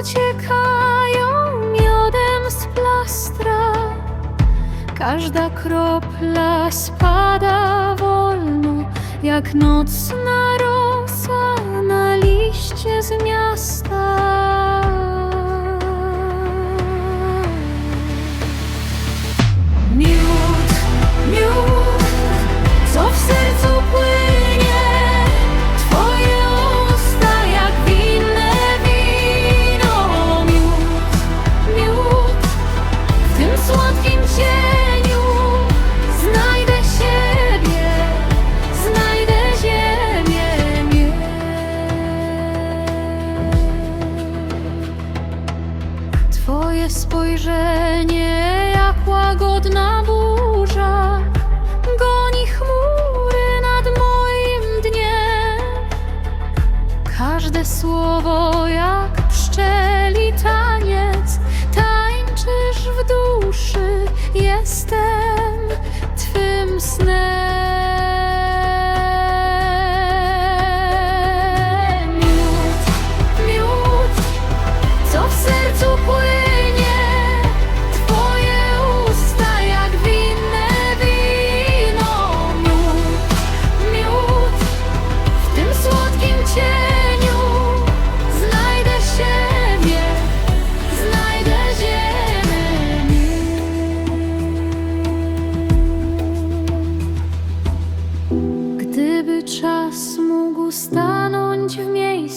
ociekają miodem z plastra. Każda kropla spada wolno, jak nocna rosa na liście z miasta. Spojrzenie jak łagodna burza goni chmury nad moim dniem. Każde słowo jak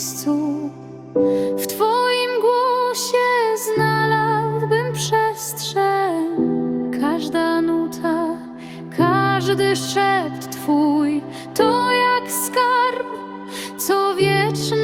miejscu w Twoim głosie znalazłbym przestrzeń. Każda nuta, każdy szept Twój to jak skarb, co wieczny.